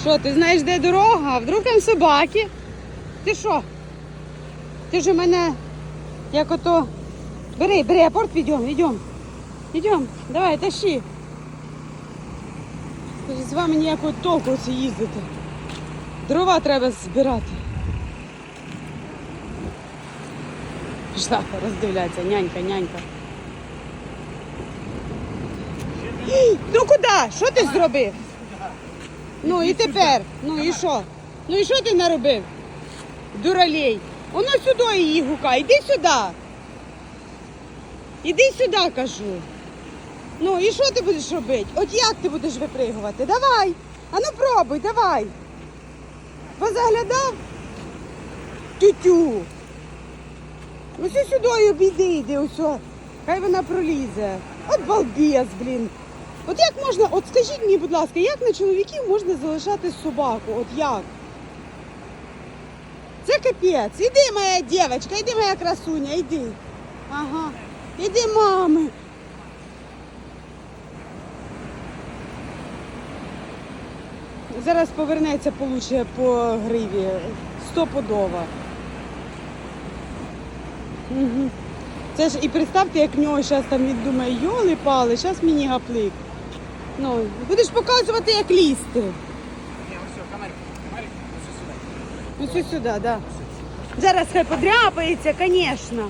Що, ти знаєш, де дорога? А вдруг там собаки? Ти що? Ти ж у мене як ото. Бери, бери, апорт підйом, йдем. Йдем, давай, тащи. З вами ніякого толку оце їздити. Дрова треба збирати. Пішла роздивляться, нянька, нянька. Ну куди? Що ти зробив? Ну і тепер. Ну і що? Ну і що ти наробив? Дуралей. Воно сюди її гукає. Іди сюди. Іди сюди, кажу. Ну і що ти будеш робити? От як ти будеш випригувати? Давай. А ну пробуй, давай. Позаглядав? Тютю. Ось сюди обійди, йди, ось. Хай вона пролізе. От балбес, блін. От як можна, от скажіть мені, будь ласка, як на чоловіків можна залишати собаку? От як? Це капець. Іди, моя дівчинка, іди, моя красуня, іди. Ага. Іди, мами. Зараз повернеться, получше по гриві. Стопудово. Угу. Це ж і представте, як в нього зараз там він думає, йоли пали, зараз мені гаплик. Ну, будеш показувати, як лізти. Ні, ось все, камерик, камерик, ось сюди. Ну, все сюди, да. Зараз хай подряпається, звісно.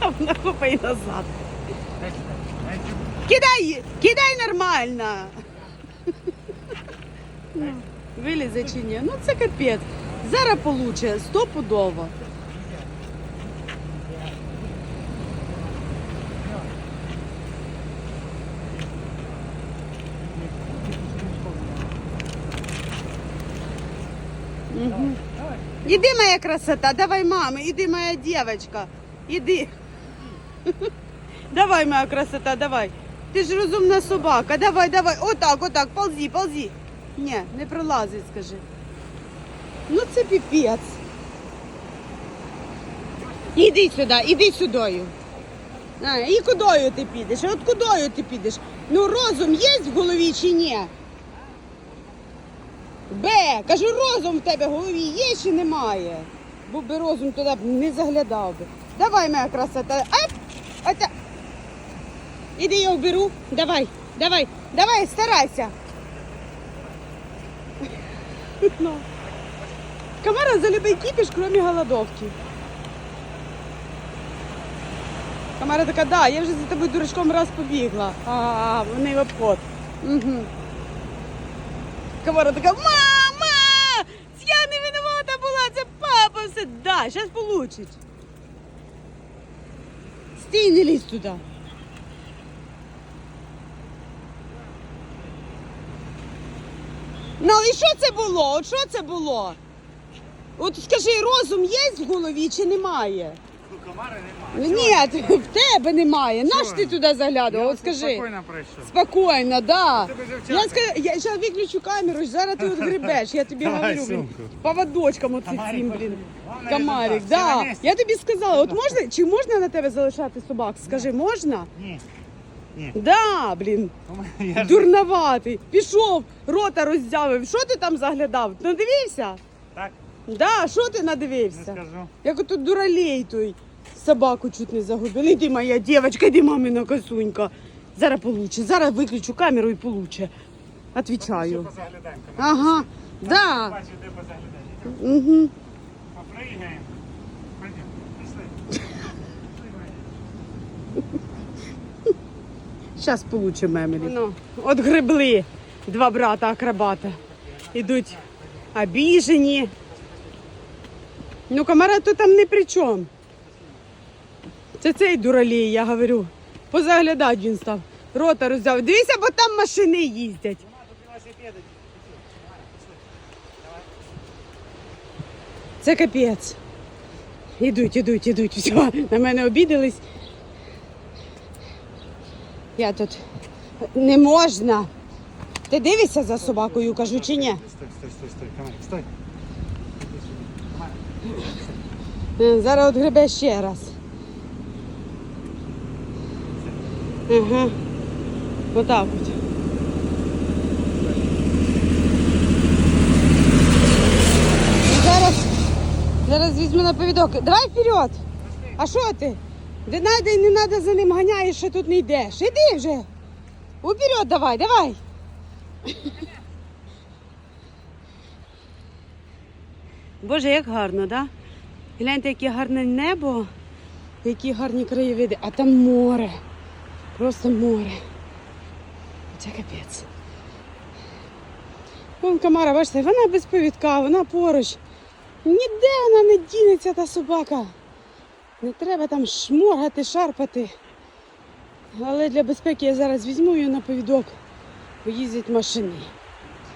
А вона хопає назад. Кидай, кидай нормально. Ну, Вилізе чи ні? Ну це капець. Зараз получе, стопудово. Мгм. Іди, моя красота, давай, мама, іди, моя девочка. Іди. Давай, моя красота, давай. Ти ж розумна собака. Давай, давай. Отак, отак, ползи, ползи. Ні, не пролазить, скажи. Ну це піпець. Іди сюди, іди сюдою. А, і кудою ти підеш? От кудою ти підеш? Ну розум є в голові чи ні? Б, кажу, розум в тебе в голові є чи немає? Був би розум, туди б не заглядав би. Давай, моя красота. Ап! Іди я вберу. Давай, давай, давай, старайся. Ну. Камера за любий кіпіш, крім голодовки. Камера така, да, я вже за тобою дурачком раз побігла. А, вони в обход. Угу. Камера така, мама! Я не винувата була, це папа все. Да, зараз получить. Стій, не лізь туди. Ну і що це було? От що це було? От скажи, розум є в голові чи немає? Ну, Ну, немає. Ні, в тебе немає. Наш ти туди заглядував? От скажи. Спокійно пройшов. Спокійно, да. Я скажу, я зараз виключу камеру, зараз ти от грибеш, я тобі Давай говорю, блін, сумку. поводочком оце цим, блін. Комарик, результат. да. Всі на місці. Я тобі сказала, от можна, чи можна на тебе залишати собак? Скажи, можна? Ні. Ні. Да, блін, Я ж- дурноватий. Пішов, рота роздявив. Що ти там заглядав? Надивився? Так, Да, що ти не надивився? скажу. Як ото дуралей той. Собаку чуть не загубили. Іди, моя дівчинка, іди, мамина косунька. Зараз получше. Зараз виключу камеру і получше. Отвічаю. Ага, да. Бачу, де позаглядаємо. Угу. Попригаємо. Зараз получимо Емілі. Ну, от гребли два брата акробата. Ідуть обіжені. Ну, комара то там не при чому. Це цей дуралій, я говорю. Позаглядати він став. Рота роздяв. Дивися, бо там машини їздять. Це капець. Ідуть, ідуть, ідуть. Все, на мене обідались. Я тут не можна. Ти дивишся за собакою, кажу, чи ні? Стой, стой, стой, стой, стой. Е, Зараз от гребе ще раз. Ага. Отак от. Зараз, зараз візьму на повідок. Давай вперед! А що ти? Де надо і не надо за ним ганяєш, що тут не йдеш. Іди вже. Уперед давай, давай. Боже, як гарно, да? Гляньте, яке гарне небо, які гарні краєвиди, а там море. Просто море. Це капець. Вон Камара, бачите, вона без повідка, вона поруч. Ніде вона не дінеться, та собака. Не треба там шморгати, шарпати. Але для безпеки я зараз візьму її на повідок, бо їздять машини.